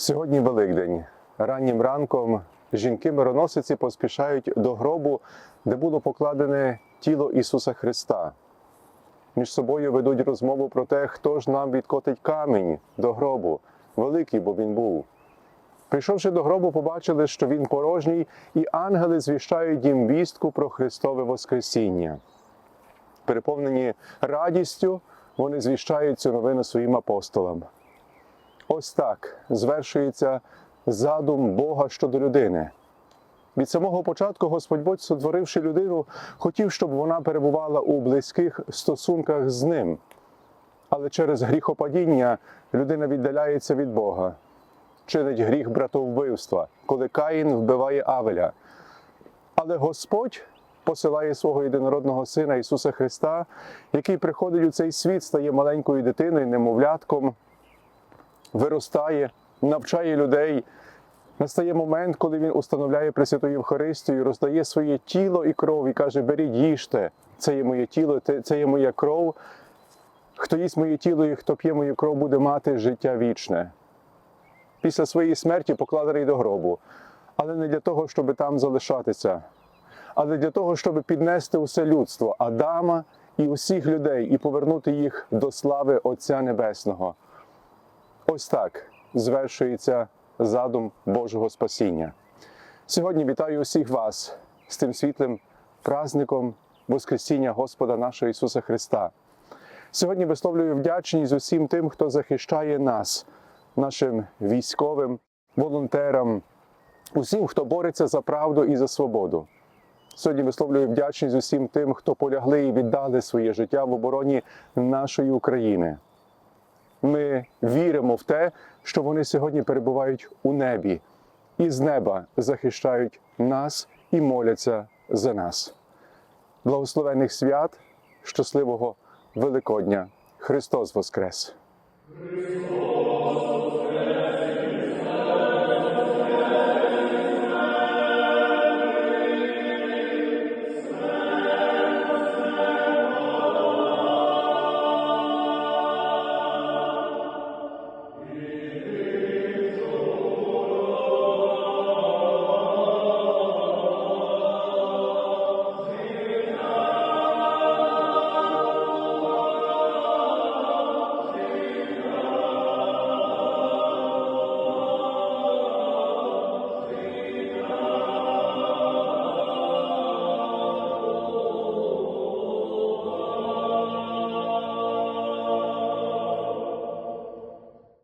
Сьогодні Великдень. Раннім ранком жінки-мироносиці поспішають до гробу, де було покладене тіло Ісуса Христа. Між собою ведуть розмову про те, хто ж нам відкотить камінь до гробу, великий, бо він був. Прийшовши до гробу, побачили, що він порожній, і ангели звіщають їм вістку про Христове Воскресіння. Переповнені радістю, вони звіщають цю новину своїм апостолам. Ось так звершується задум Бога щодо людини. Від самого початку Господь Бог, сотворивши людину, хотів, щоб вона перебувала у близьких стосунках з ним. Але через гріхопадіння людина віддаляється від Бога, чинить гріх братовбивства, коли Каїн вбиває Авеля. Але Господь посилає свого єдинородного Сина Ісуса Христа, який приходить у цей світ, стає маленькою дитиною, немовлятком, виростає, навчає людей. Настає момент, коли він установляє Пресвяту Євхаристію, роздає своє тіло і кров і каже: беріть, їжте, це є моє тіло, це- є моя кров. Хто їсть моє тіло і хто п'є мою кров, буде мати життя вічне. Після своєї смерті покладений до гробу, але не для того, щоб там залишатися, але для того, щоб піднести усе людство, Адама і усіх людей, і повернути їх до слави Отця Небесного. Ось так звершується задум Божого спасіння. Сьогодні вітаю усіх вас з тим світлим праздником Воскресіння Господа нашого Ісуса Христа. Сьогодні висловлюю вдячність усім тим, хто захищає нас, нашим військовим, волонтерам, усім, хто бореться за правду і за свободу. Сьогодні висловлюю вдячність усім тим, хто полягли і віддали своє життя в обороні нашої України. Ми віримо в те, що вони сьогодні перебувають у небі і з неба захищають нас і моляться за нас. Благословених свят, щасливого Великодня! Христос Воскрес!